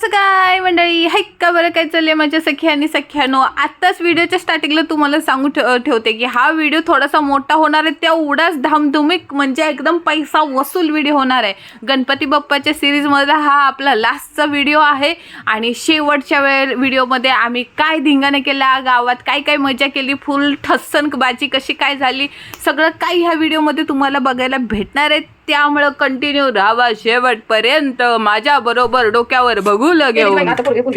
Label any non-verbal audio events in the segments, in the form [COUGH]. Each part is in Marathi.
असं काय मंडळी हाय का बरं? काय चाललंय? माझ्या सखी आणि सख्यानो आत्ताच व्हिडिओच्या स्टार्टिंगला तुम्हाला सांगू ठेव- ठेवते की हा व्हिडिओ थोडासा मोठा होणार आहे. तेवढाच धामधुमीक म्हणजे एकदम पैसा वसूल व्हिडिओ होणार आहे. गणपती बाप्पाच्या सिरीजमधला हा आपला लास्टचा व्हिडिओ आहे. आणि शेवटच्या वेळ व्हिडिओमध्ये आम्ही काय धिंगाणे केला गावात काय काय मजा केली फुल ठस्सन बाजी कशी काय झाली सगळं काही ह्या व्हिडिओमध्ये तुम्हाला बघायला भेटणार आहे. त्यामुळं कंटिन्यू राहावा शेवटपर्यंत. माझ्या बरोबर डोक्यावर बघूल घेऊन मला सांगा.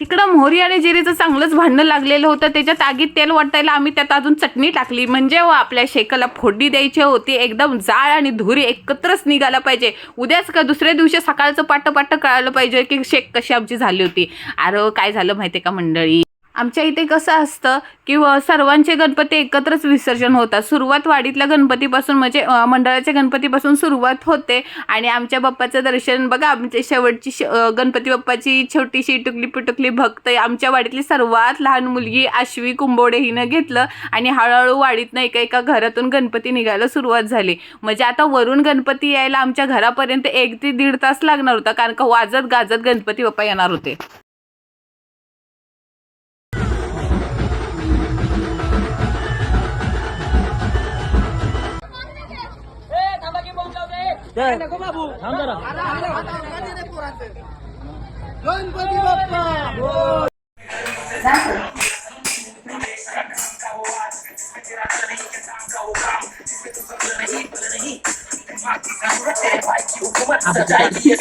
इकडं मोहरी आणि जिरेचं चांगलंच भांडणं लागलेलं होतं. त्याच्यात आगीत तेल वाटायला आम्ही त्यात अजून चटणी टाकली. म्हणजे हो आपल्या शेकाला फोडणी द्यायची होती. एकदम जाळ आणि धुरी एकत्रच निघाला पाहिजे. उद्याच का दुसऱ्या दिवशी सकाळचं पाट पाट कळालं पाहिजे की शेक कशी आमची झाली होती. अरे काय झालं माहिती का मंडळी? आमच्या इथे कसं असतं की सर्वांचे गणपती एकत्रच विसर्जन होतात. सुरुवात वाडीतल्या गणपतीपासून म्हणजे मंडळाच्या गणपतीपासून सुरुवात होते आणि आमच्या बाप्पाचं दर्शन बघा आमच्या शेवटची श- गणपती बाप्पाची छोटीशी टुकली पिटुकली भक्त आमच्या वाडीतली सर्वात लहान मुलगी आश्वी कुंभोडे हिनं घेतलं आणि हळूहळू वाडीतनं एका एका घरातून गणपती निघायला सुरुवात झाली. म्हणजे आता वरून गणपती यायला आमच्या घरापर्यंत एक ते दीड तास लागणार होता कारण का वाजत गाजत गणपती बाप्पा येणार होते. I'm a diabetes.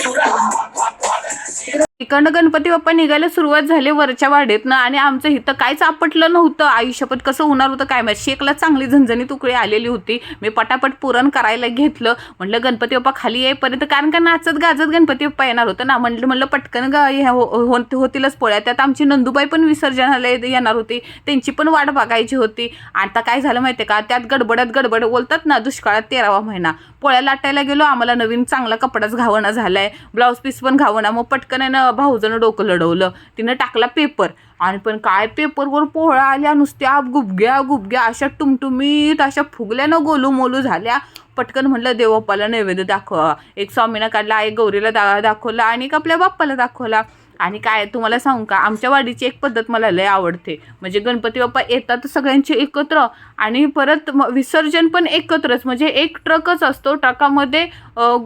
इकडनं गणपती बाप्पा निघायला सुरुवात झाली वरच्या वाडेतनं आणि आमचं इथं काहीच आपटलं नव्हतं. आयुष्यपत कसं होणार होतं काय माहिती. शेकला चांगली झणझणी तुकडी आलेली होती. मी पटापट पुरण करायला घेतलं. म्हटलं गणपती बाप्पा खाली येईपर्यंत कारण का नाचत गाजत गणपती बाप्पा येणार होतं ना? म्हटलं म्हणलं पटकन गा हो- होतीलच पोळ्या. त्यात आमची नंदुबाई पण विसर्जनाला येणार होती. त्यांची पण वाट बघायची होती. आता काय झालं माहिती का? त्यात गडबडत गडबड बोलतात ना दुष्काळात तेरावा महिना. पोळ्या लाटायला गेलो. आम्हाला नवीन चांगला कपडाच घावणा झालाय. ब्लाऊज पीस पण घावणा. मग पटकन भाऊजनं डोकं लढवलं. तिनं टाकला पेपर आणि पण काय पेपरवर पोहळा आल्या नुसत्या गुबग्या गुबग्या अशा टुमटुमीत अशा फुगल्यानं गोलू मोलू झाल्या. पटकन म्हटलं देवप्पाला नैवेद्य दाखवा. एक स्वामीनं काढला एक गौरीला दा दाखवला आणि एक आपल्या बाप्पाला दाखवला. आणि काय तुम्हाला सांगू का आमच्या वाडीची एक पद्धत मला लय आवडते. म्हणजे गणपती बाप्पा येतात सगळ्यांचे एकत्र आणि परत विसर्जन पण एकत्रच. म्हणजे एक ट्रकच असतो ट्रकामध्ये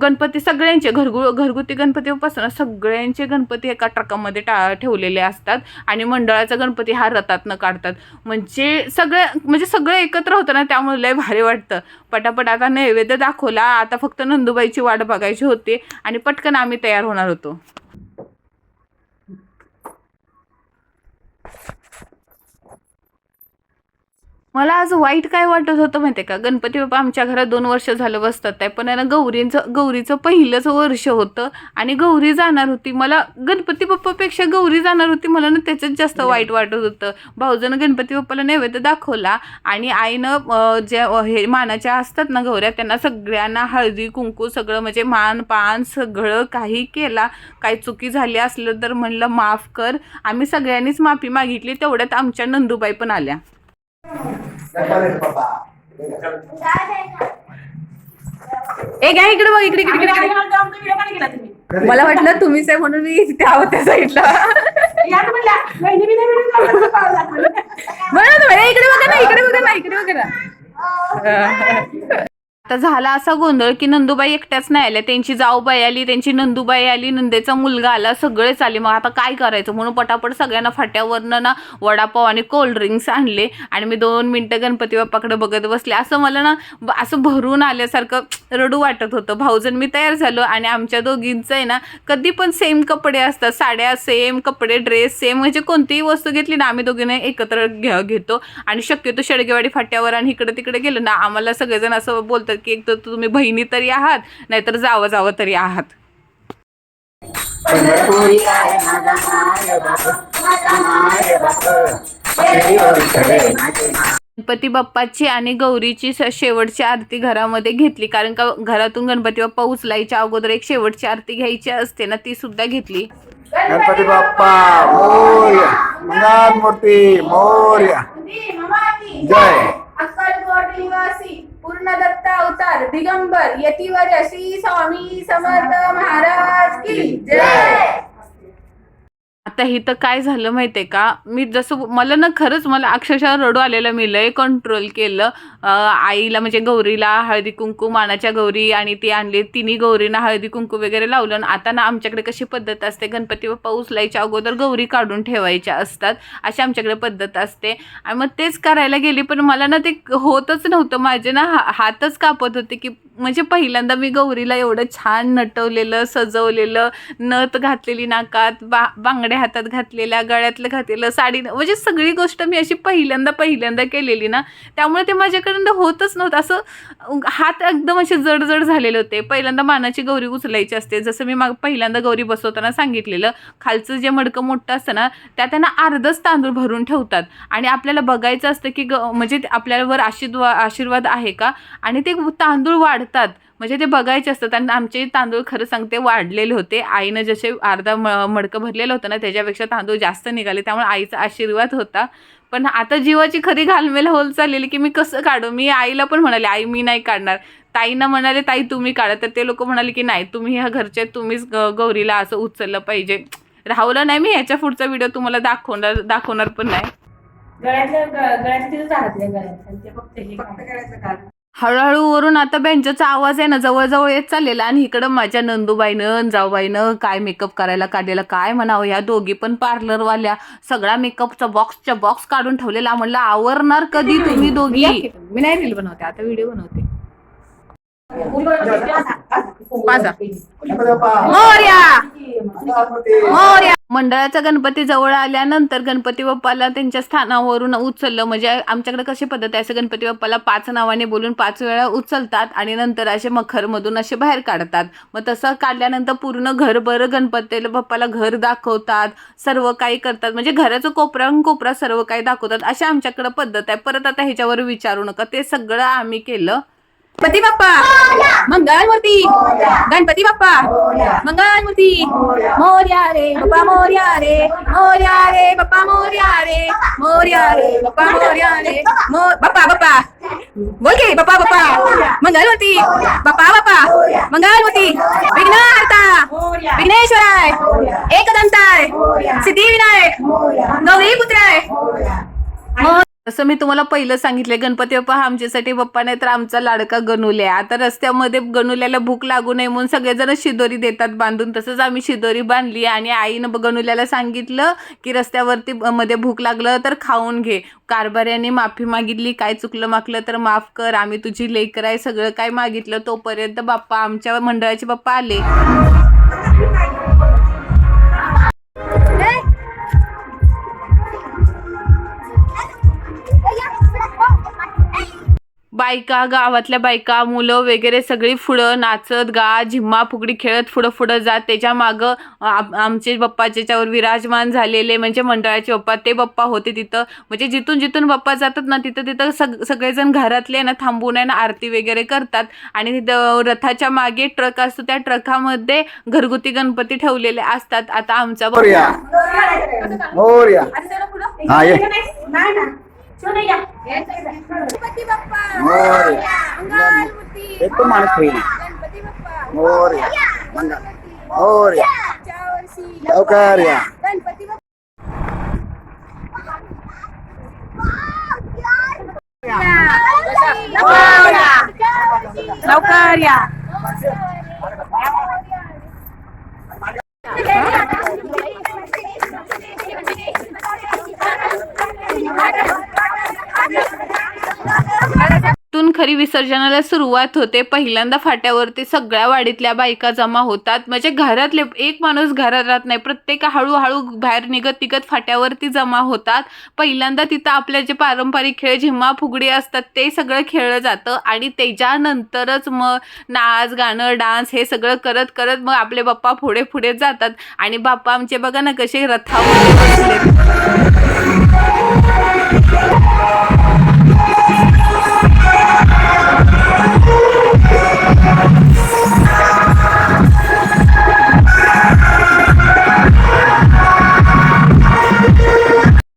गणपती सगळ्यांचे घरगु घरगुती गणपती बाप्पा सगळ्यांचे गणपती एका ट्रकामध्ये टा ठेवलेले असतात आणि मंडळाचा गणपती हा रथातनं काढतात. म्हणजे सगळे म्हणजे सगळं एकत्र होतं ना त्यामुळे लय भारी वाटतं. पटापट आता नैवेद्य दाखवला आता फक्त नंदुबाईची वाट बघायची होती आणि पटकन आम्ही तयार होणार होतो. मला आज वाईट काय वाटत होतं माहिती आहे का? गणपती बाप्पा आमच्या घरात दोन वर्ष झालं बसतात आहे पण आहे ना गौरींचं गौरीचं पहिलंच वर्ष होतं आणि गौरी जाणार होती. मला गणपती बाप्पापेक्षा गौरी जाणार होती मला ना त्याच्यात जास्त वाईट वाटत होतं. भाऊजनं गणपती बाप्पाला नैवेद्य दाखवला आणि आईनं ज्या हे मानाच्या असतात ना गौऱ्या त्यांना सगळ्यांना हळदी कुंकू सगळं म्हणजे मान पान सगळं काही केला. काही चुकी झाली असलं तर म्हणलं माफ कर. आम्ही सगळ्यांनीच माफी मागितली तेवढ्यात आमच्या नंदुबाई पण आल्या. ए घ्या इकडे बघ इकडे इकडे मला वाटलं तुम्हीच आहे म्हणून मी त्या होत्या साईडला. बरं इकडे बघा ना इकडे बघा ना इकडे बघा ना. [LAUGHS] तर झाला असा गोंधळ की नंदुबाई एकट्याच नाही आल्या. त्यांची जाऊबाई आली त्यांची नंदुबाई आली नंदेचा मुलगा आला सगळेच आले. मग आता काय करायचं? म्हणून पटापट सगळ्यांना फाट्यावरनं ना वडापाव आणि कोल्ड्रिंक्स आणले. आणि मी दोन मिनटं गणपती बाप्पाकडे बघत बसले. असं मला ना ब- असं भरून आल्यासारखं रडू वाटत होतं. भाऊजन मी तयार झालो आणि आमच्या दोघींचं आहे ना कधी पण सेम कपडे असतात. साड्या सेम कपडे ड्रेस सेम म्हणजे कोणतीही वस्तू घेतली ना आम्ही दोघींना एकत्र घे घेतो. आणि शक्यतो शेडगेवाडी फाट्यावर आणि इकडे तिकडे गेलो ना आम्हाला सगळेजण असं बोलतात की एक तर तुम्ही बहिणी तरी आहात नाहीतर जावं जावं तरी आहात. गणपती बाप्पाची आणि गौरीची शेवटची आरती घरामध्ये घेतली कारण का घरातून गणपती बाप्पा उचलायच्या अगोदर एक शेवटची आरती घ्यायची असते ना ती सुद्धा घेतली. गणपती बाप्पा मोर्या मंगल मूर्ती मोर्या जय. अक्कलकोट निवासी. पूर्णदत्त अवतार दिगंबर यतीवर श्री स्वामी समर्थ महाराज की जय! आता ही तर काय झालं माहितीये का? मी जसं मला ना खरंच मला अक्षरशः रडू आलेलं मी लय कंट्रोल केलं. आईला म्हणजे गौरीला हळदी कुंकू मानाच्या गौरी आणि ती आणली. तिन्ही गौरींना हळदी कुंकू वगैरे लावलं आणि आता ना आमच्याकडे कशी पद्धत असते? गणपती बाप्पा उचलायच्या अगोदर गौरी काढून ठेवायच्या असतात. अशी आमच्याकडे पद्धत असते. आणि मग तेच करायला गेली पण मला ना ते होतच नव्हतं. माझे ना हा- हातच कापत होते की म्हणजे पहिल्यांदा मी गौरीला एवढं छान नटवलेलं सजवलेलं नथ घातलेली नाकात बा बांगड्या हातात घातलेल्या गळ्यातलं घातलेलं साडी म्हणजे सगळी गोष्ट मी अशी पहिल्यांदा पहिल्यांदा केलेली ना. त्यामुळे ते माझ्याकडून होतच नव्हतं. असं हात एकदम असे जडजड झालेले होते. पहिल्यांदा मानाची गौरी उचलायची असते. जसं मी माग पहिल्यांदा गौरी बसवताना सांगितलेलं खालचं जे मडकं मोठं असतं ना त्या त्यांना अर्धच तांदूळ भरून ठेवतात. आणि आपल्याला बघायचं असतं की ग म्हणजे ते आपल्यावर आशीर्वा आशीर्वाद आहे का? आणि ते तांदूळ वाढ वाढतात. म्हणजे ते बघायचे असतात. आणि आमचे तांदूळ खरं सांगते वाढलेले होते. आईनं जसे अर्धा म मडकं भरलेलं होतं ना त्याच्यापेक्षा तांदूळ जास्त निघाले. त्यामुळे आईचा आशीर्वाद होता. पण आता जीवाची खरी घालमेल होल चाललेली की मी कसं काढू? मी आईला पण म्हणाले आई मी नाही काढणार. ताईंना म्हणाले ताई तुम्ही काढा. तर ते लोक म्हणाले की नाही तुम्ही ह्या घरचे तुम्हीच ग- गौरीला असं उचललं पाहिजे. राहुलं नाही मी ह्याच्या पुढचा व्हिडिओ तुम्हाला दाखवणार दाखवणार पण नाही. गळ्यातल्या ग- गळ्यातलं तिथं ते फक्त हे काढ. हळूहळू वरून आता बेंचचा आवाज आहे ना जवळजवळ येत चाललेला. आणि इकडं माझ्या नंदूबाईनं जाऊबाईनं काय मेकअप करायला काढलेला काय म्हणावं? या दोघी पण पार्लरवाल्या सगळा मेकअपचा बॉक्सच्या बॉक्स काढून ठेवलेला. म्हणलं आवरणार कधी तुम्ही दोघी? मी नाही रील बनवते आता व्हिडिओ बनवते. मोरया. मोरया! मंडळाचा गणपती जवळ आल्यानंतर गणपती बाप्पाला त्यांच्या स्थानावरून उचललं. म्हणजे आमच्याकडे कशी पद्धत आहे? असं गणपती बाप्पाला पाच नावाने बोलून पाच वेळा उचलतात आणि नंतर असे मखरमधून असे बाहेर काढतात. मग तसं काढल्यानंतर पूर्ण घरभर गणपती बाप्पाला घर दाखवतात. सर्व काही करतात. म्हणजे घराचं कोपरा कोपरा सर्व काही दाखवतात. अशी आमच्याकडे पद्धत आहे. परत आता ह्याच्यावर विचारू नका. ते सगळं आम्ही केलं. गणपती बाप्पा मंगलमूर्ती गणपती बाप्पा. मंगलमूर्ती मोर्या. रे बाप्पा मोर्या रे. मोर्या रे बाप्पा मोर्या रे. मोर्या रे बाप्पा मोर्या रे. बाप्पा बाप्पा. बोल की बाप्पा बाप्पा. मंगलमूर्ती बाप्पा बाप्पा. मंगलमूर्ती विघ्नहर्ता. विघ्नेश्वराय. एकदंताय. सिद्धिविनायक. गौरी पुत्राय जसं मी तुम्हाला पहिलं सांगितलं गणपती बाप्पा हा आमच्यासाठी बाप्पा नाही तर आमचा लाडका गणुले. आता रस्त्यामध्ये गणुल्याला भूक लागू नये म्हणून सगळेजण शिदोरी देतात बांधून. तसंच आम्ही शिदोरी बांधली आणि आईनं गणूल्याला गणुल्याला सांगितलं की रस्त्यावरती मध्ये भूक लागलं तर खाऊन घे. कारभाऱ्याने माफी मागितली काय चुकलं मागलं तर माफ कर. आम्ही तुझी लेकर आहे सगळं काय मागितलं तोपर्यंत बाप्पा आमच्या मंडळाचे बाप्पा आले. बायका गावातल्या बायका मुलं वगैरे सगळी पुढं नाचत गा झिम्मा फुगडी खेळत पुढं पुढं जात. त्याच्या मागं आम- आमचे बाप्पा ज्याच्यावर विराजमान झालेले म्हणजे मंडळाचे बाप्पा ते बाप्पा होते तिथं. म्हणजे जिथून जिथून बाप्पा जातात ना तिथं तिथं सग सगळेजण घरातले ना थांबून आहे ना आरती वगैरे करतात. आणि तिथं रथाच्या मागे ट्रक असतो त्या ट्रकामध्ये घरगुती गणपती ठेवलेले असतात. आता आमचा बाप्पा- मोर्या मोर्या ये. गणपती बाप्पा. मोर्या. मंगलमूर्ती एक पण माणूस होईल. गणपती बाप्पा. मोर्या. मोर्या. लवकर या. गणपती बाप्पा. लवकर या. खरी विसर्जनाला सुरुवात होते. पहिल्यांदा फाट्यावरती सगळ्या वाडीतल्या बायका जमा होतात. म्हणजे घरातले एक माणूस घरात राहत नाही. प्रत्येक हळूहळू बाहेर निघत निघत फाट्यावरती जमा होतात. पहिल्यांदा तिथं आपल्या जे पारंपरिक खेळ झिम्मा फुगडी असतात ते सगळं खेळलं जातं. आणि त्याच्यानंतरच मग नाच गाणं डान्स हे सगळं करत करत मग आपले बाप्पा पुढे पुढे जातात. आणि बाप्पा आमचे बघा ना कसे रथावर Oh!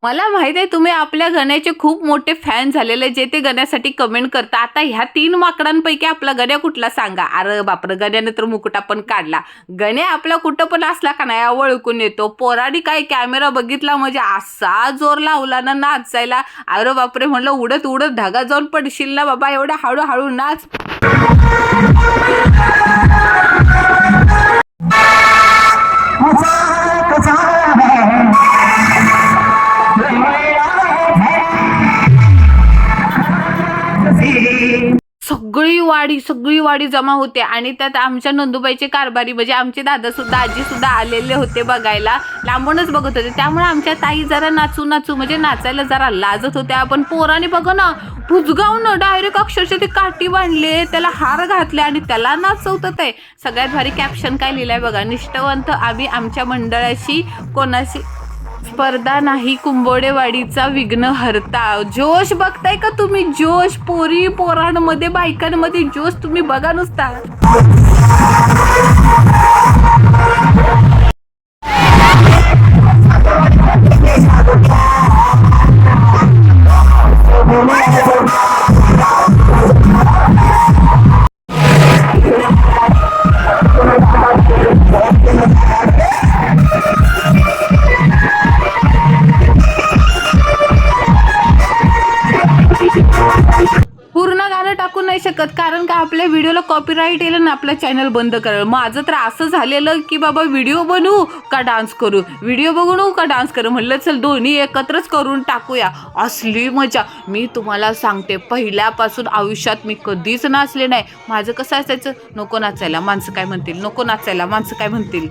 मला माहीत आहे तुम्ही आपल्या गण्याचे खूप मोठे फॅन झालेले जे ते गण्यासाठी कमेंट करता. आता ह्या तीन माकडांपैकी आपला गण्या कुठला सांगा? अरे बापरे गण्याने तर मुकुटा पण काढला. गण्या आपला कुठं पण असला का नाही ओळखून येतो. पोराडी काय कॅमेरा बघितला म्हणजे असा जोर लावला ना नाचायला. अरे बापरे म्हणलं उडत उडत धागा जाऊन पडशील ना बाबा एवढा हळूहळू नाच. वाडी सगळी वाडी जमा होते आणि त्यात आमच्या नंदुबाईचे कारभारी म्हणजे आमचे दादा सुद्धा आजी सुद्धा आलेले होते बघायला. लांबूनच बघत होते. त्यामुळे आमच्या ताई जरा नाचू नाचू म्हणजे नाचायला जरा लाजत होत्या. आपण पोराने बघ ना भुजगावनं डायरेक्ट अक्षरशः ते काठी बांधले त्याला हार घातले आणि त्याला नाचवत आहे. सगळ्यात भारी कॅप्शन काय लिहिलंय बघा निष्ठवंत आम्ही आमच्या मंडळाशी कोणाशी स्पर्धा नाही कुंभोडेवाडीचा विघ्न हरता. जोश बघताय का तुम्ही? जोश पोरी पोरांमध्ये बायकांमध्ये जोश तुम्ही बघा नुसता. आपलं चॅनल बंद करावं माझं तर असं झालेलं की बाबा व्हिडिओ बनवू का डान्स करू? व्हिडिओ बघू का डान्स करू? म्हणलं चल दोन्ही एकत्रच करून टाकूया. असली मजा. मी तुम्हाला सांगते पहिल्यापासून आयुष्यात मी कधीच नाचले नाही. माझं कसं असायचं? नको नाचायला. माणसं काय म्हणतील? नको नाचायला. माणसं काय म्हणतील?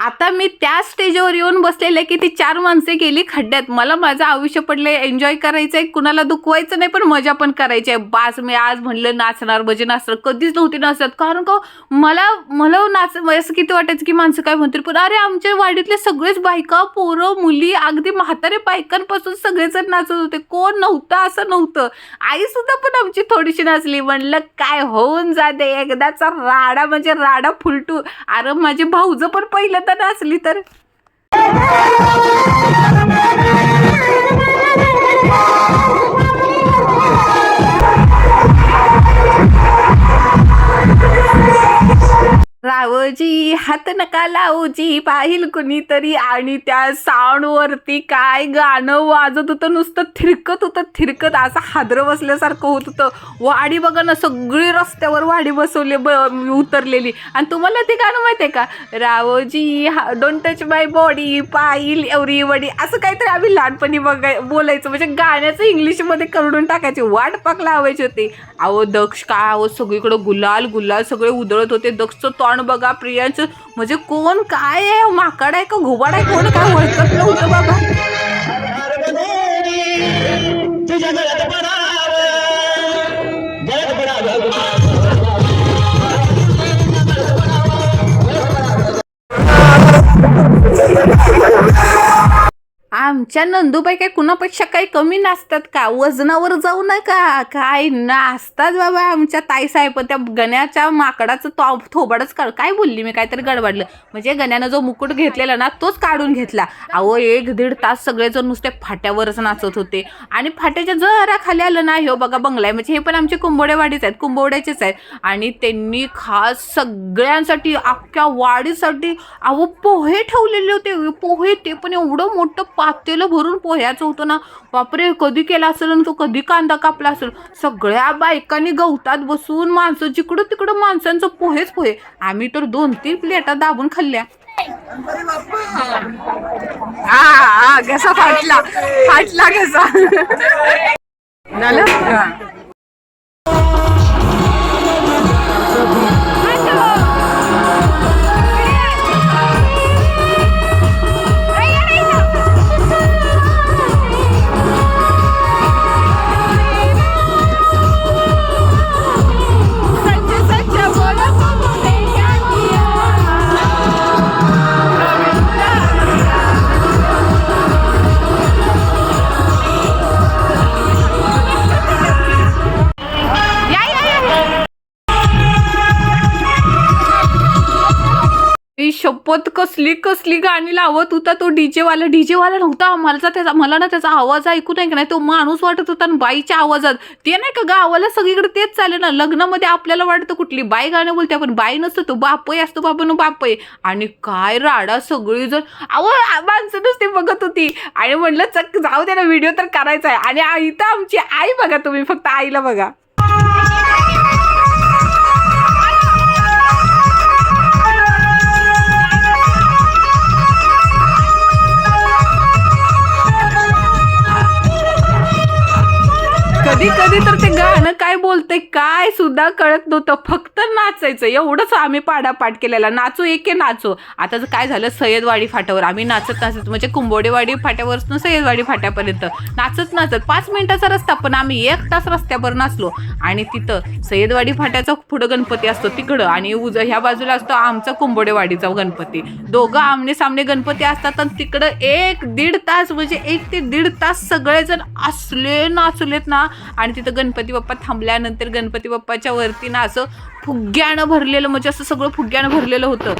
आता मी त्या स्टेजवर येऊन बसलेले की ती चार माणसे गेली खड्ड्यात. मला माझं आयुष्य पडलंय एन्जॉय करायचं आहे कुणाला दुखवायचं नाही पण मजा पण करायची आहे बास मी आज म्हणलं नाचणार भजे नाचणार कधीच नव्हती नाचत. कारण का मला मला नाच असं किती वाटायचं की माणसं काय म्हणतील पण अरे आमच्या वाडीतले सगळेच बायका पोरं मुली अगदी म्हातारे बायकांपासून सगळेजण नाचत होते. कोण नव्हतं असं नव्हतं. आईसुद्धा पण आमची थोडीशी नाचली. म्हणलं काय होऊन जाते एकदाचा राडा म्हणजे राडा फुलटू. अरे माझी भाऊजं पण पहिलं तर नाचली तर. [LAUGHS] रावजी हात नका लावजी पाहिल कुणीतरी आणि त्या साऊंडवरती काय गाणं वाजत होतं नुसतं थिरकत होतं थिरकत. असं हादर बसल्यासारखं होत होतं. वाडी बघा ना सगळी रस्त्यावर वाडी बसवले ब उतरलेली. आणि तुम्हाला ते गाणं माहिती आहे का? रावजी हा डोंट टच माय बॉडी पाहिल एवढी वडी. असं काहीतरी आम्ही लहानपणी बघाय बोलायचं. म्हणजे गाण्याचं इंग्लिशमध्ये करून टाकायचे वाट पाक लावायचे होते. अहो दक्ष काय अहो सगळीकडं गुलाल गुलाल सगळे उधळत होते. दक्षचं तोंड बघा प्रियांचं म्हणजे कोण काय आहे? माकड आहे का? घुबाड आहे? कोण काय ओळखत नव्हतं बाबा? आमच्या नंदूबाई काय कुणापेक्षा काही कमी नाचतात का? वजनावर जाऊ नका. काय नाचतात बाबा आमच्या ताईसाहेब त्या गण्याच्या माकडाचं तो थोबाडच काढ काय बोलली मी? काहीतरी गडबडलं. म्हणजे गण्यानं जो मुकुट घेतलेला ना तोच काढून घेतला. अहो एक दीड तास सगळेजण नुसते फाट्यावरच नाचत होते. आणि फाट्याच्या जरा खाली आलं ना हो बघा बंगला आहे म्हणजे हे पण आमचे कुंभोडेवाडीच आहेत कुंभोड्याचेच आहेत. आणि त्यांनी खास सगळ्यांसाठी अख्ख्या वाडीसाठी अहो पोहे ठेवलेले होते. पोहे ते पण एवढं मोठं पातेलं भरून पोह्याचं होतं ना. बापरे कधी केला असेल आणि तो कधी कांदा कापला असेल. सगळ्या बायकांनी गवतात बसून माणसं जिकडं तिकडं माणसांचं पोहेच पोहे. आम्ही तर दोन तीन प्लेटा दाबून खाल्ल्या. हा घसा फाटला. फाटला घसा. झालं? शपथ कसली कसली गाणी लावत होता तो डीजेवाला. डीजेवाला नव्हता मला त्याचा मला ना त्याचा आवाज ऐकू नाही का नाही तो माणूस वाटत होता आणि बाईच्या आवाजात. ते नाही का गावाला सगळीकडे तेच चालले ना. लग्नामध्ये आपल्याला वाटतं कुठली बाई गाणं बोलते आपण. बाई नसतं तो बापही असतो बाबानं बापय आणि काय राडा सगळी जण अहो माणसं नुसती बघत होती. आणि म्हणलं चक जाऊ दे ना व्हिडिओ तर करायचा आहे. आणि इथं आमची आई बघा तुम्ही फक्त आईला बघा. काय बोलतंय काय सुद्धा कळत नव्हतं. फक्त नाचायचं. एवढंच आम्ही पाडापाठ केलेला. नाचू एके नाचू. आता काय झालं सय्यदवाडी फाट्यावर. आम्ही नाचत नाचत म्हणजे कुंभोडेवाडी फाट्यावरच सय्यदवाडी फाट्यापर्यंत. नाचत नाचत पाच मिनिटाचा रस्ता पण आम्ही एक तास रस्त्यावर नाचलो. आणि तिथं सय्यदवाडी फाट्याचा पुढं गणपती असतो तिकडं. आणि उज ह्या बाजूला असतो आमचा कुंभोडेवाडीचा गणपती. दोघं आमने सामने गणपती असतात आणि तिकडं एक दीड तास म्हणजे एक ते दीड तास सगळेजण असले नाचलेत ना. आणि तिथं गणपती बाप्पा थांबल्यानंतर गणपती बाप्पा बाप्पाच्या वरती ना असं फुग्यानं भरलेलं म्हणजे असं सगळं फुग्यानं भरलेलं होतं.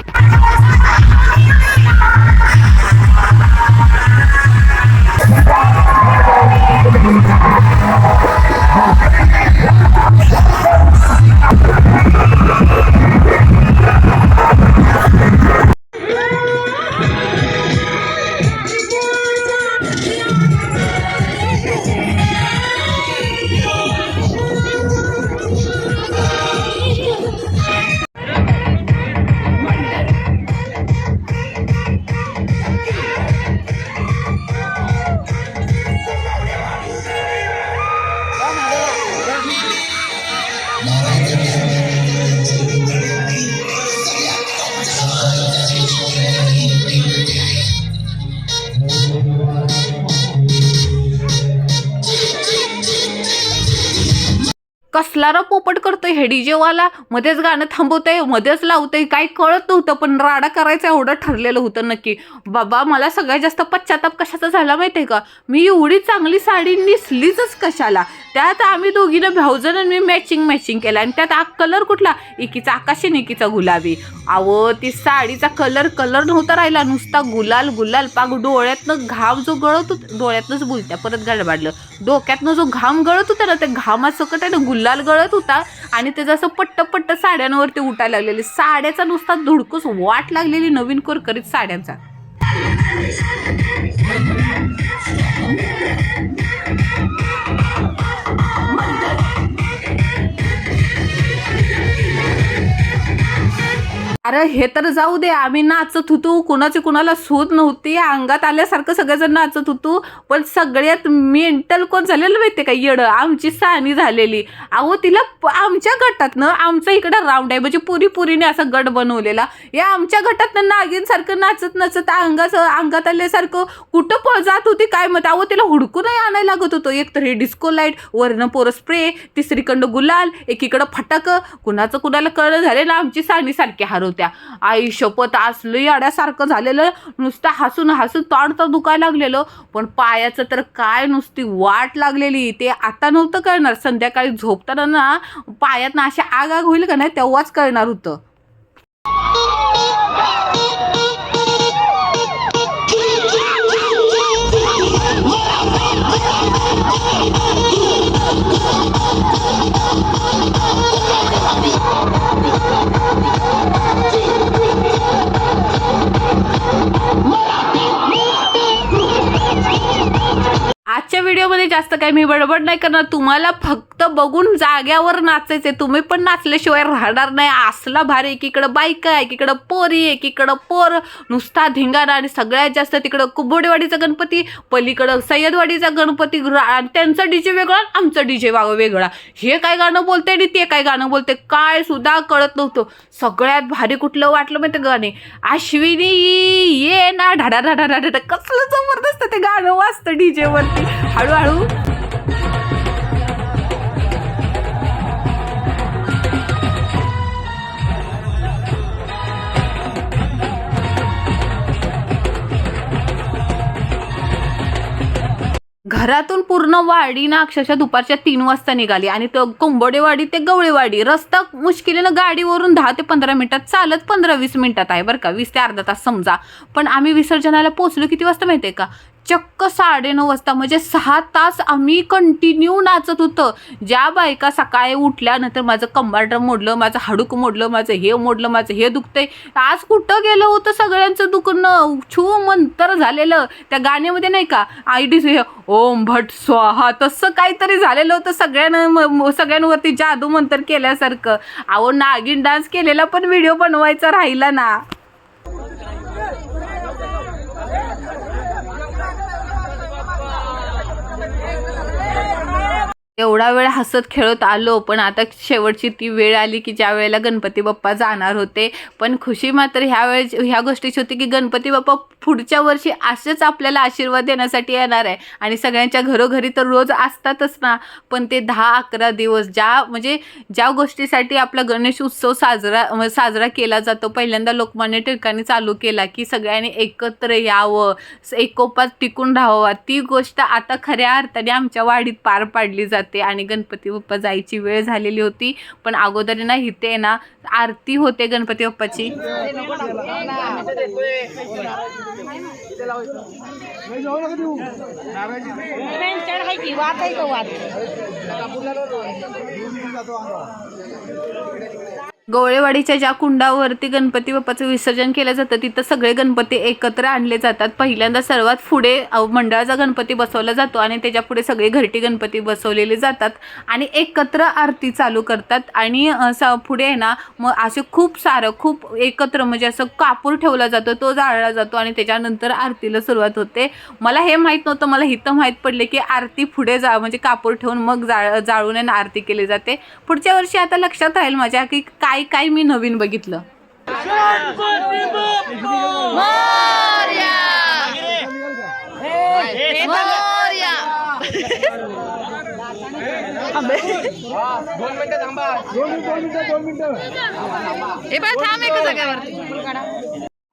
कसला रा पोपट करतोय हे डीजेवाला? मध्येच गाणं थांबवतंय मध्येच लावतंय काय कळत नव्हतं पण राडा करायचं एवढं ठरलेलं होतं नक्की. बाबा मला सगळ्यात जास्त पश्चाताप कशाचा झाला माहितीये का? मी एवढी चांगली साडी नेसलीच कशाला? त्यात आम्ही दोघीनं भाऊजण आणि मी मॅचिंग मॅचिंग केला आणि त्यात कलर कुठला? एकीचा आकाशी आणि एकीचा गुलाबी. अहो ती साडीचा कलर कलर नव्हता राहिला. नुसता गुलाल गुलाल पाग डोळ्यातनं घाम जो गळत होता डोळ्यातनंच बोलत्या परत गडबडलं. डोक्यातनं जो घाम गळत होता ना त्या घामासकट आहे ना गुलाल गळत होता आणि त्याचं असं पट्ट पट्ट साड्यांवरती उठायला लागलेली. साड्याचा नुसता धुडकूस वाट लागलेली नवीन कोरकरीत साड्यांचा. अरे हे तर जाऊ दे. आम्ही नाचत होतो. कुणाची कुणाला सूद नव्हती. अंगात आल्यासारखं सगळेजण नाचत होतो. पण सगळ्यात मेंटल कोण झालेलं माहिती का? येडं. आमची सानी झालेली. अहो तिला प- आमच्या गटातनं आमचं इकडं राऊंड आहे. म्हणजे पुरी पुरीने असा गट बनवलेला. या आमच्या गटातनं नागिनसारखं नाचत नाचत अंगाचं अंगात आल्यासारखं कुठं पळ जात होती काय मत अहो तिला हुडकूनही आणायला लागत होतो. एक तर हे डिस्को लाइट वरनं पोरं स्प्रे तिसरीकडं गुलाल एकीकडं फटाकं. कुणाचं कुणाला कळलं झाले ना आमची सानी सारखी होत्या. आई शपथ असलं याड्यासारखं झालेलं. नुसतं हसून हसून तोंड तर दुखायला लागलेलं. पण पायाचं तर काय नुसती वाट लागलेली. ते आता नव्हतं कळणार. संध्याकाळी झोपताना ना पायात ना अशी आग आग होईल का नाही तेव्हाच कळणार होतं. [LAUGHS] व्हिडिओमध्ये जास्त काही मी बडबड नाही करणार. तुम्हाला फक्त बघून जाग्यावर नाचायचे तुम्ही पण नाचल्याशिवाय राहणार नाही. असला भारी एकीकडं बायका एकीकडं पोरी एकीकडं पोर. नुसता धिंगाणा आणि सगळ्यात जास्त तिकडं कुबोडेवाडीचा गणपती पलीकडं सय्यदवाडीचा गणपती आणि त्यांचा डीजे वेगळा आणि आमचा डीजे वेगळा. हे काय गाणं बोलते आणि ते काय गाणं बोलते काय सुद्धा कळत नव्हतं. सगळ्यात भारी कुठलं वाटलं माहिती गाणे? अश्विनी ये ना. ढाडा ढाडा ढाडा कसलं जबरदस्त ते गाणं वाजतं डीजेवरती. हळूहळू. घरातून पूर्ण वाडी ना अक्षरशः दुपारच्या तीन वाजता निघाली. आणि तो कोंबडेवाडी ते गवळेवाडी रस्ता मुश्किलीनं गाडीवरून दहा ते पंधरा मिनिटात चालत पंधरा वीस मिनिटात आहे बरं का. वीस ते अर्धा तास समजा. पण आम्ही विसर्जनाला पोचलो किती वाजता माहिती आहे का? चक्क साडेनऊ वाजता म्हणजे सहा तास आम्ही कंटिन्यू नाचत होतं. ज्या बायका सकाळी उठल्यानंतर माझं कंबार्डर मोडलं माझं हाडूक मोडलं माझं हे मोडलं माझं हे दुखतंय. आज कुठं गेलं होतं सगळ्यांचं दुखणं? छू मंतर झालेलं. त्या गाण्यामध्ये नाही का आय डी ओम भट स्वाहा तसं काहीतरी झालेलं होतं सगळ्यांना सगळ्यांवरती जादू मंतर केल्यासारखं. अहो नागिन डान्स केलेला पण व्हिडिओ बनवायचा राहिला ना. एवढा वेळ हसत खेळत आलो पण आता शेवटची ती वेळ आली की ज्या वेळेला गणपती बाप्पा जाणार होते. पण खुशी मात्र ह्या वेळेस ह्या गोष्टीची होती की गणपती बाप्पा पुढच्या वर्षी असेच आपल्याला आशीर्वाद देण्यासाठी येणार आहे. आणि सगळ्यांच्या घरोघरी तर रोज असतातच ना. पण ते दहा अकरा दिवस ज्या म्हणजे ज्या गोष्टीसाठी आपला गणेश उत्सव साजरा साजरा केला जातो पहिल्यांदा लोकमान्य टिळकांनी चालू केला की सगळ्यांनी एकत्र यावं स- एकोपात टिकून राहावं. ती गोष्ट आता खऱ्या अर्थाने आमच्या वाडीत पार पाडली जाते. आणि गणपती बाप्पा जायची वेळ झालेली होती. पण अगोदर ना इथे ना आरती होते गणपती बाप्पाची. गवळेवाडीच्या ज्या कुंडावरती गणपती बाप्पाचं विसर्जन केलं जातं तिथं सगळे गणपती एकत्र आणले जातात. पहिल्यांदा सर्वात पुढे मंडळाचा गणपती बसवला जातो आणि त्याच्या पुढे सगळे घरटी गणपती बसवलेले जातात आणि एकत्र आरती चालू करतात. आणि स पुढे आहे ना मग असे खूप सारं खूप एकत्र म्हणजे असं कापूर ठेवला जातो तो जाळला जातो आणि त्याच्यानंतर आरतीला सुरुवात होते. मला हे माहीत नव्हतं मला इथं माहीत पडले की आरती पुढे जा म्हणजे कापूर ठेवून मग जाळ जाळून आरती केली जाते. पुढच्या वर्षी आता लक्षात राहील माझ्या की काय काय मी नवीन बघितलं?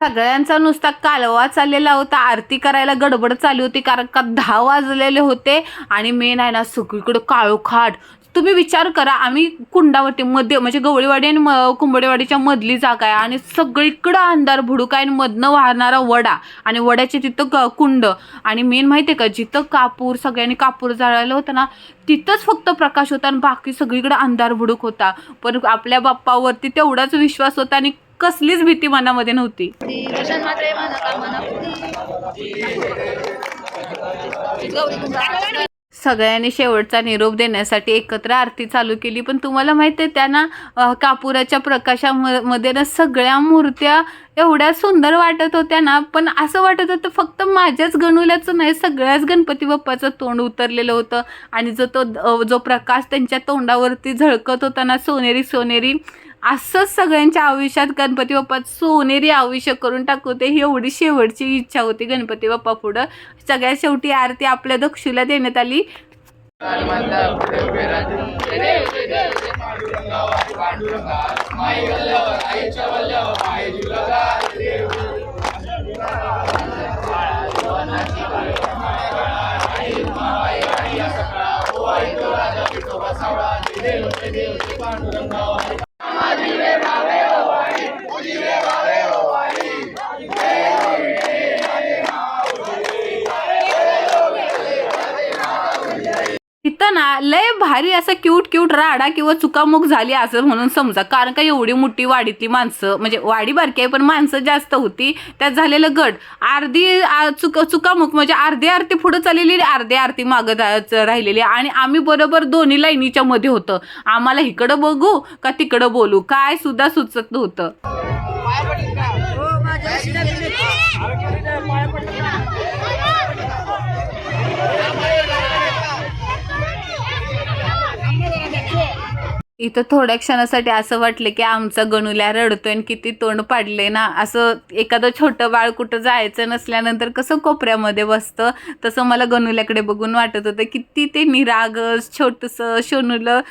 सगळ्यांचा नुसता कालवा चाललेला होता. आरती करायला गडबड चालू होती कारण का दहा वाजलेले होते आणि मेन आहे ना सगळीकडे काळोखाट. तुम्ही विचार करा आम्ही कुंडावरती मध्ये म्हणजे गवळीवाडी आणि म- कुंबडेवाडीच्या मधली जागा आहे आणि सगळीकडं अंधार भुडूक आहे आणि मधनं वाहणारा वडा आणि वड्याचे तिथं क- कुंड. आणि मेन माहिती आहे का जिथं कापूर सगळ्यांनी कापूर जाळलं होतं ना तिथंच फक्त प्रकाश होता आणि बाकी सगळीकडं अंधार भुडूक होता. पण आपल्या बाप्पावरती तेवढाच विश्वास होता आणि कसलीच भीती मनामध्ये नव्हती. सगळ्यांनी शेवटचा निरोप देण्यासाठी एकत्र आरती चालू केली. पण तुम्हाला माहिती आहे त्यांना कापुराच्या प्रकाशामध्ये ना सगळ्या मूर्त्या एवढ्या सुंदर वाटत होत्या ना. पण असं वाटत होतं फक्त माझ्याच गणुल्याचं नाही सगळ्याच गणपती बाप्पाचं तोंड उतरलेलं होतं. आणि जो तो जो प्रकाश त्यांच्या तोंडावरती झळकत होता ना सोनेरी सोनेरी असंच सगळ्यांच्या आयुष्यात गणपती बाप्पा सोनेरी आयुष्य करून टाकू ते ही एवढी शेवटची इच्छा होती गणपती बाप्पा पुढं. सगळ्यात शेवटी आरती आपल्या दक्षूला देण्यात आली. तिथं ना लय भारी असं क्यूट क्यूट राडा किंवा चुकामुक झाली असं म्हणून समजा. कारण का एवढी मोठी वाडीतली माणसं म्हणजे वाडी बारकी आहे पण माणसं जास्त होती त्यात झालेलं गट अर्धी चुक चुकामुक म्हणजे अर्धी आरती पुढं चाललेली अर्धी आरती मागं राहिलेली. आणि आम्ही बरोबर दोन्ही लाईनीच्या मध्ये होतं. आम्हाला इकडं बघू का तिकडं बोलू? काय सुद्धा सुचत होतं इथं थोड्या क्षणासाठी असं वाटलं की आमचा गणुल्या रडतोय आणि किती तोंड पाडले ना. असं एखादं छोटं बाळ कुठं जायचं नसल्यानंतर कसं कोपऱ्यामध्ये बसतं. तसं मला गणुल्याकडे बघून वाटत होतं किती ते निरागस छोटंसं शोनुलं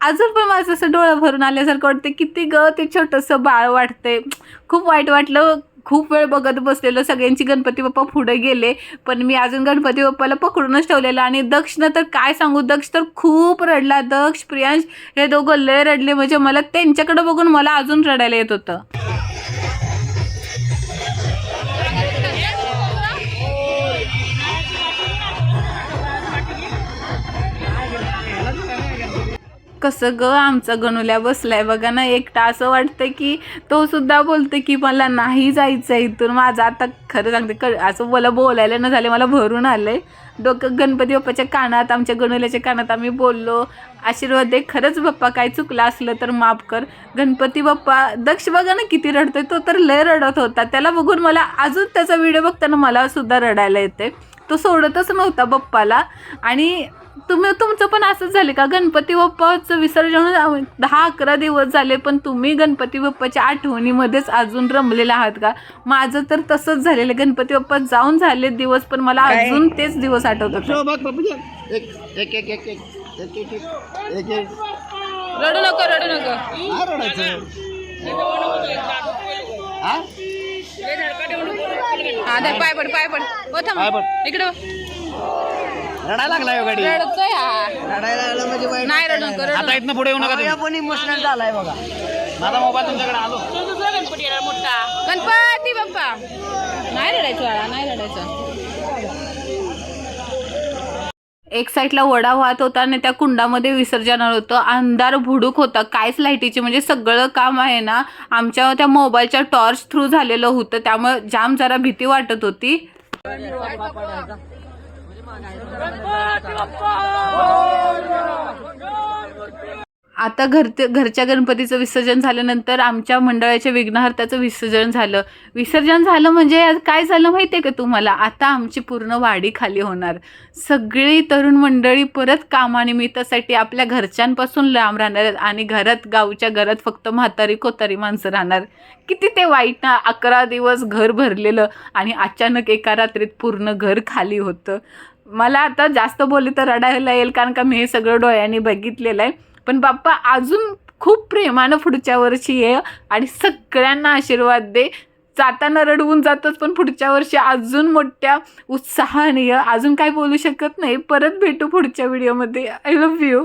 अजून पण माझं असं डोळं भरून आल्यासारखं वाटतं किती ग ते छोटंसं बाळ वाटतंय. खूप वाईट वाटलं. खूप वेळ बघत बसलेलो. सगळ्यांची गणपती बाप्पा पुढे गेले. पण मी अजून गणपती बाप्पाला पकडूनच ठेवलेलं आणि दक्षनं तर काय सांगू? दक्ष तर खूप रडला. दक्ष प्रियांश हे दोघं लय रडले. म्हणजे मला त्यांच्याकडे बघून मला अजून रडायला येत होतं. कसं ग आमचा गणुल्या बसलाय? बघा ना एकटा असं वाटतं की तो सुद्धा बोलतो की मला नाही जायचं इथून. माझं आता खरं सांगते क असं मला बोलायला न झाले मला भरून आलंय. डोकं गणपती बाप्पाच्या कानात आमच्या गणुल्याच्या कानात आम्ही बोललो. आशीर्वाद दे खरंच बाप्पा काय चुकलं असलं तर माफ कर. गणपती बाप्पा दक्ष बघा ना किती रडतोय तो तर लय रडत होता. त्याला बघून मला अजून त्याचा व्हिडिओ बघताना मला सुद्धा रडायला येते तो सोडतच नव्हता बाप्पाला. आणि तुम्ही तुमचं पण असंच झाले का? गणपती बाप्पाचं विसर्जन दहा अकरा दिवस झाले पण तुम्ही गणपती बाप्पाच्या आठवणीमध्येच अजून रमलेला आहात का? माझं तर तसंच झालेलं. गणपती बाप्पा जाऊन झाले दिवस पण मला अजून तेच दिवस आठवतात. रडू नको रडू नको. पाय पड पाय पड. हो, इकडं रडायला लागलाय हो गाडी. रडतोय हा. रडायला लागलं म्हणजे वाईट नाही रडू नको रडू आता इथनं पुढे येऊ नका तुम्ही. पण इमोशनल झालाय बघा. माझा मोबाईल तुमच्याकडे आलो. गणपती बाप्पा. नाही रडायचं बाळा नाही रडायचं. एक साईडला वडा वाहत होता आणि त्या कुंडामध्ये विसर्जनार होतं. अंधार भुडूक होता. कायच लाईटीचे म्हणजे सगळं काम आहे ना. आमच्या त्या मोबाईलच्या टॉर्च थ्रू झालेलं होतं. त्यामुळे जाम जरा भीती वाटत होती. आता घर घरच्या गणपतीचं विसर्जन झाल्यानंतर आमच्या मंडळाच्या विघ्नहर्त्याचं विसर्जन झालं. विसर्जन झालं म्हणजे काय झालं माहिती आहे का तुम्हाला? आता आमची पूर्ण वाडी खाली होणार. सगळी तरुण मंडळी परत कामानिमित्तासाठी आपल्या घरच्यांपासून लांब राहणार आहेत आणि घरात गावच्या घरात फक्त म्हातारी कोतारी माणसं राहणार. किती ते वाईट ना? अकरा दिवस घर भरलेलं आणि अचानक एका रात्रीत पूर्ण घर खाली होतं. मला आता जास्त बोलली तर रडायला येईल कारण का मी हे सगळं डोळ्यांनी बघितलेलं आहे. पण बाप्पा अजून खूप प्रेमानं पुढच्या वर्षी ये आणि सगळ्यांना आशीर्वाद दे. जाताना रडवून जातच पण पुढच्या वर्षी अजून मोठ्या उत्साहाने ये. अजून काय बोलू शकत नाही. परत भेटू पुढच्या व्हिडिओमध्ये आय लव्ह यू